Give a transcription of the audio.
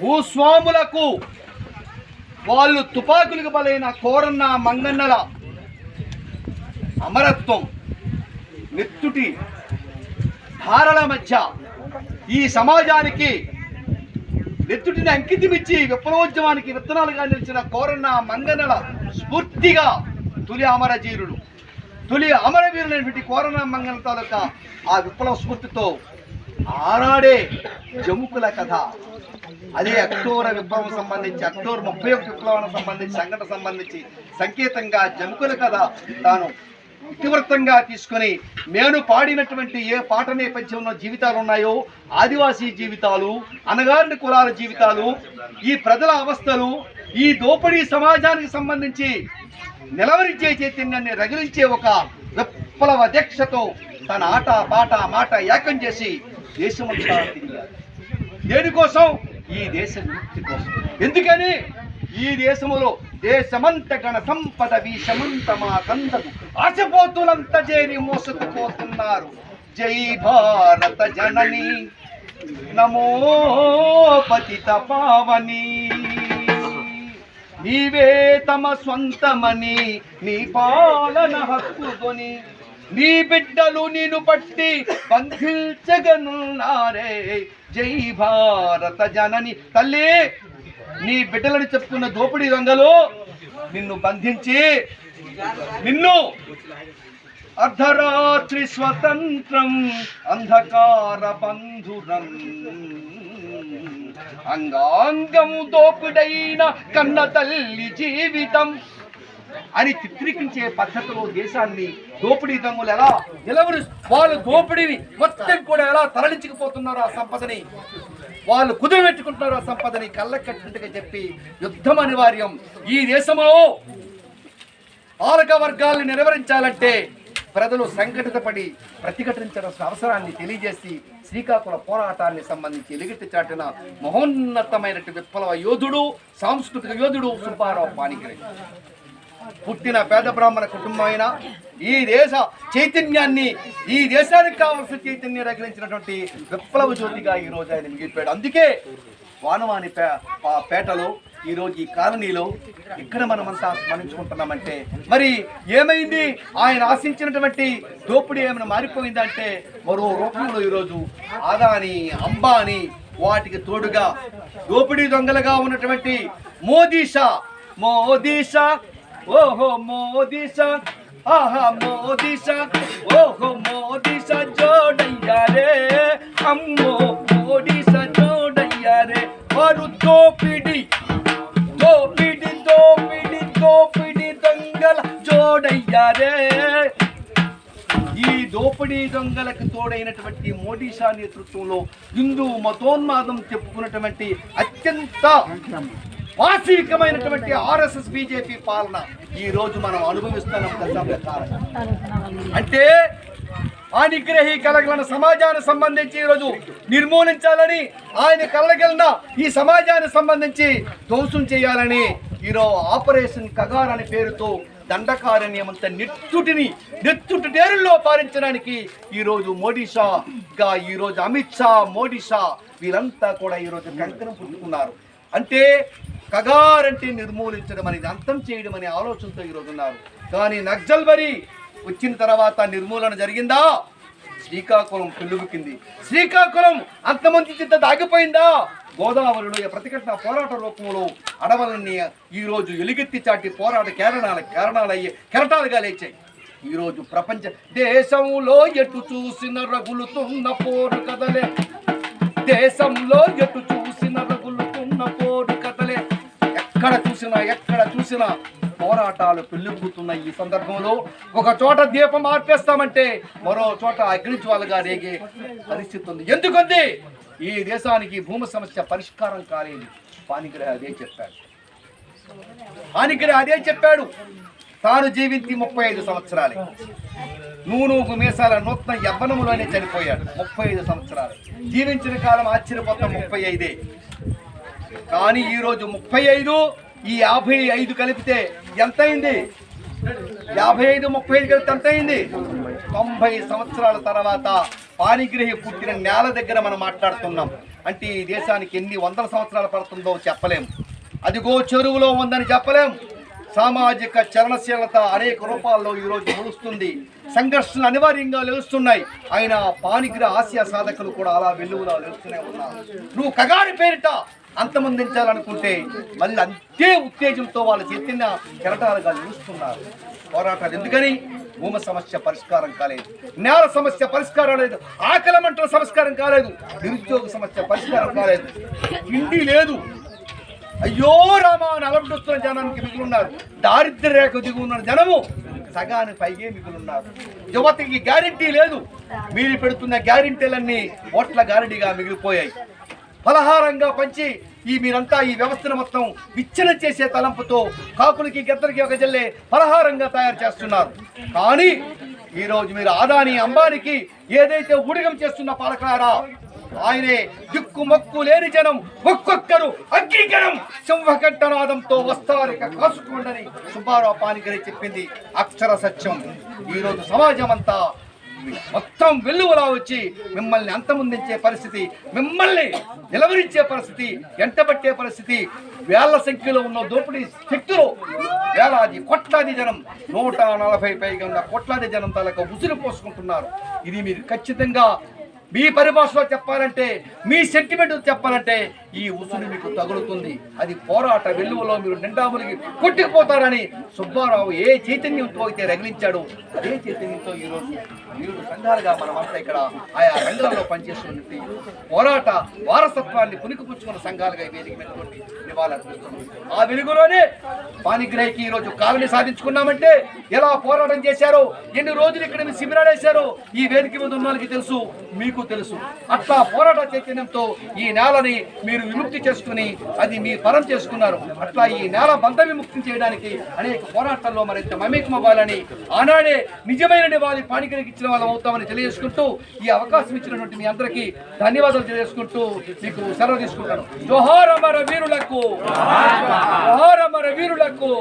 భూస్వాములకు వాళ్ళు తుపాకులకు బలైన కోరన్న మంగన్నల అమరత్వం నెత్తుటి ధారల మధ్య ఈ సమాజానికి నెత్తుటిని అంకితమిచ్చి విప్లవోద్యమానికి విత్తనాలుగా నిలిచిన కోరన్న మంగన్నల స్ఫూర్తిగా తొలి అమరజీరుడు తొలి అమరవీరులైనటువంటి కోరన్న మంగన తాలూకా ఆ విప్లవ స్ఫూర్తితో ఆనాడే జముకుల కథ. అదే అక్టోబర్ విప్లవం సంబంధించి అక్టోబర్ ముప్పై ఒకటి విప్లవానికి సంబంధించి సంఘటన సంబంధించి సంకేతంగా జంకుల కథ తాను ఇతివృత్తంగా తీసుకొని నేను పాడినటువంటి ఏ పాట నేపథ్యంలో జీవితాలు ఉన్నాయో ఆదివాసీ జీవితాలు అనగారిన కులాల జీవితాలు ఈ ప్రజల అవస్థలు ఈ దోపిడీ సమాజానికి సంబంధించి నిలవరించే చైతన్యాన్ని రగిలించే ఒక విప్లవ దీక్షతో తన ఆట పాట మాట ఏకం చేసి దేశమంతా తిరిగారు. దేనికోసం? ఈ దేశ విముక్తి కోసం. ఎందుకని? ఈ దేశములో దేశమంత గణ సంపద వీషమంత మా కందకు ఆశపోతులంత చేరి మోసుకుపోతున్నారు. జై భారత జనని. నమో పతిత పావని. నీవే తమ స్వంతమని నీ పాలన హక్కుకొని నీ బిడ్డలు నిను పట్టి బంధించగనున్నారే జై భారత జనని. తల్లి నీ బిడ్డలని చెప్పుకున్న దోపిడీ రంగలో నిన్ను బంధించి నిన్ను అర్ధరాత్రి స్వతంత్రం అంధకార బంధురం అంగాంగము దోపిడైన కన్న తల్లి జీవితం. అని చిత్రీకరించే పద్ధతిలో దేశాన్ని దోపిడీ దొంగలు ఎలా? నిలవరు. వాళ్ళు దోపిడీని మొత్తం కూడా ఎలా తరలించుకుపోతున్నారో ఆ సంపదని వాళ్ళు కుదిరిపెట్టుకుంటున్నారు ఆ సంపదని కళ్ళకట్టుగా చెప్పి యుద్ధం అనివార్యం. ఈ దేశంలో పాలక వర్గాలను నిర్వహించాలంటే ప్రజలు సంఘటితపడి ప్రతిఘటించడం అవసరాన్ని తెలియజేసి శ్రీకాకుళ పోరాటాన్ని సంబంధించి ఎలుగెత్తి చాటిన మహోన్నతమైనటువంటి విప్లవ యోధుడు సాంస్కృతిక యోధుడు సుబ్బారావు పాణిగ్రహి. పుట్టిన పేద బ్రాహ్మణ కుటుంబం అయినా ఈ దేశ చైతన్యాన్ని ఈ దేశానికి కావాల్సిన చైతన్యం రగిలించినటువంటి విప్లవ జ్యోతిగా ఈ రోజు ఆయన మిగిలిపోయాడు అందుకే వానవాణి పే పేటలో ఈరోజు ఈ కాలనీలో ఇక్కడ మనమంతా స్మరించుకుంటున్నామంటే మరి ఏమైంది? ఆయన ఆశించినటువంటి దోపిడీ ఏమైనా మారిపోయిందంటే మరో రూపంలో ఈరోజు ఆదాని అంబాని వాటికి తోడుగా దోపిడీ దొంగలుగా ఉన్నటువంటి మోదీ షా మోదీ షా ఓహో మోదీ ఆహా మోదీ ఓహో మోదీ షా జోడయ్యా రే. అమ్మో మోదీ షా జోడయ్యా రే. వారు దోపిడి దోపిడి దోపిడి దోపిడి దొంగల జోడయ్యారే ఈ దోపిడీ దొంగలకు తోడైనటువంటి మోడీ షా నేతృత్వంలో హిందూ మతోన్మాదం చెప్పుకున్నటువంటి అత్యంత వాస్తవికమైనటువంటి ఆర్ఎస్ఎస్ బీజేపీ పాలన ఈ రోజు మనం అనుభవిస్తున్నాం దశాబ్ద అంటే ఆ కలగలన సమాజానికి సంబంధించి ఈరోజు నిర్మూలించాలని ఆయన కలగలన ఈ సమాజానికి సంబంధించి ధ్వంసం చేయాలని ఈరోజు ఆపరేషన్ కగార్ అనే పేరుతో దండకారణ్యమంత నిట్టుటిని నెత్తుటి నేరుల్లో పాలించడానికి ఈరోజు మోడీ షాగా ఈరోజు అమిత్ షా మోడీ షా వీరంతా కూడా ఈరోజు కంకణం పుట్టుకున్నారు. అంటే కగారంటే నిర్మూలించడం అనేది అంతం చేయడం అనే ఆలోచనతో ఈరోజు ఉన్నారు కానీ నక్సల్బరి వచ్చిన తర్వాత నిర్మూలన జరిగిందా? శ్రీకాకుళం పెళ్ళుబుకింది శ్రీకాకుళం అంతమంది చింత దాగిపోయిందా? గోదావరిలో ప్రతిఘటన పోరాట రూపంలో అడవులన్నీ ఈరోజు ఎలుగెత్తి చాటి పోరాట కారణాల కారణాలయ్యే కెరటాలుగా లేచాయి. ఈ రోజు ప్రపంచ దేశంలో ఎటు చూసిన రగులుతున్న పోరు కదలే. దేశంలో ఎటు చూ ఎక్కడ చూసినా ఎక్కడ చూసినా పోరాటాలు పెళ్ళిపుతున్న ఈ సందర్భంలో ఒక చోట దీపం ఆర్పేస్తామంటే మరో చోట అగ్నిజ్వాలుగా రేగే పరిస్థితి ఉంది. ఎందుకుంది ఈ దేశానికి భూమి సమస్య పరిష్కారం కాలేదు. పానిగ్రహ అదే చెప్పాడు. పానిగ్రహ అదే చెప్పాడు. తాను జీవించి ముప్పై ఐదు సంవత్సరాలే. నూనూగు మీసాల నూతన యవ్వనములోనే చనిపోయాడు. ముప్పై ఐదు సంవత్సరాలు. జీవించిన కాలం ఆశ్చర్యపోతాం ముప్పై ఐదే. కానీ ఈరోజు ముప్పై ఐదు ఈ యాభై ఐదు కలిపితే ఎంత అయింది యాభై ఐదు ముప్పై ఐదు కలిపితే ఎంత అయింది తొంభై సంవత్సరాల తర్వాత పానిగ్రహి పుట్టిన నేల దగ్గర మనం మాట్లాడుతున్నాం. అంటే ఈ దేశానికి ఎన్ని వందల సంవత్సరాలు పడుతుందో చెప్పలేం. అదిగో చెరువులో ఉందని చెప్పలేం. సామాజిక చలనశీలత అనేక రూపాల్లో ఈరోజు మొలుస్తుంది సంఘర్షణలు అనివార్యంగా లేస్తున్నాయి. ఆయన పానిగ్రహ ఆసియా సాధకులు కూడా అలా వెలుగులా లేస్తూనే ఉన్నారు. నువ్వు కగారి పేరిట అంతమందించాలనుకుంటే మళ్ళీ అంతే ఉత్తేజంతో వాళ్ళు చైతన్య కెరటాలుగా నిలుస్తున్నారు. పోరాటాలు ఎందుకని? భూమ సమస్య పరిష్కారం కాలేదు. నేల సమస్య పరిష్కారం లేదు. ఆకలి మంటల సంస్కారం కాలేదు. నిరుద్యోగ సమస్య పరిష్కారం కాలేదు. ఇండి లేదు. అయ్యో రామా అని అలమటిస్తున్న జనానికి మిగులున్నారు. దారిద్ర్య రేఖ దిగున్న జనము సగానికి పైగే మిగులున్నారు. యువతకి గ్యారంటీ లేదు. మీరు పెడుతున్న గ్యారంటీలన్నీ ఓట్ల గ్యారంటీగా మిగిలిపోయాయి. ఫలహారంగా పంచి ఈ మీరంతా ఈ వ్యవస్థను మొత్తం విచ్ఛిన్నం చేసే తలంపుతో కాకులకి గద్దరికి ఒక జల్లే ఫలహారంగా తయారు చేస్తున్నారు. కానీ ఈరోజు మీరు ఆదాని అంబానికి ఏదైతే ఊడిగం చేస్తున్న పాలకారా ఆయనే దిక్కు మొక్కు లేని జనం ఒక్కొక్కరు అగ్నికరం సింహకంఠనాదంతో వస్తారిక కాసుకోండని సుబ్బారావు పానికరే చెప్పింది అక్షర సత్యం. ఈరోజు సమాజం అంతా మొత్తం వెల్లువలా వచ్చి మిమ్మల్ని అంతమొందించే పరిస్థితి మిమ్మల్ని నిలవరించే పరిస్థితి ఎంటబట్టే పరిస్థితి. వేల సంఖ్యలో ఉన్న దోపిడీ శక్తులు వేలాది కోట్లాది జనం నూట నలభై పైగా ఉన్న కోట్లాది జనం తాలూకా ఉసురు పోసుకుంటున్నారు. ఇది మీరు ఖచ్చితంగా మీ పరిభాషలో చెప్పాలంటే మీ సెంటిమెంట్ చెప్పాలంటే ఈ ఉసురు మీకు తగులుతుంది. అది పోరాట వెల్లువలో మీరు నిండా కొట్టుకుపోతారని సుబ్బారావు ఏ చైతన్యంతో అయితే రగిలించాడు అదే చైతన్యంతో ఈరోజు ఏడు సంఘాలుగా మనమంతా ఇక్కడ ఆయా రంగాల్లో పనిచేస్తున్నటువంటి పోరాట వారసత్వాన్ని పునికిపుచ్చుకున్న సంఘాలుగా వేదిక పెట్టుకోండి నివాళులర్పిస్తున్నాం ఆ వెలుగులోనే పానిగ్రహికి ఈరోజు కాలనీ సాధించుకున్నామంటే ఎలా పోరాటం చేశారో ఎన్ని రోజులు ఇక్కడ శిబిరాలు వేశారో ఈ వేదిక మీద ఉన్న వాళ్ళకి తెలుసు. మీకు తెలుసు. అట్లా పోరాట చైతన్యంతో ఈ నేలని మీరు విముక్తి చేసుకుని అది మీ పరం చేసుకున్నారు. అట్లా ఈ నేల బంధ విముక్తి చేయడానికి అనేక పోరాటాల్లో మరింత మమేకం అవ్వాలని ఆనాడే నిజమైన నివాళి పాణికరికి ఇచ్చిన వాళ్ళం అవుతామని తెలియజేసుకుంటూ ఈ అవకాశం ఇచ్చినటువంటి మీ అందరికీ ధన్యవాదాలు తెలియజేసుకుంటూ మీకు సెలవు తీసుకుంటాను. జోహార్ అమర వీరులకు జోహార్ అమర వీరులకు.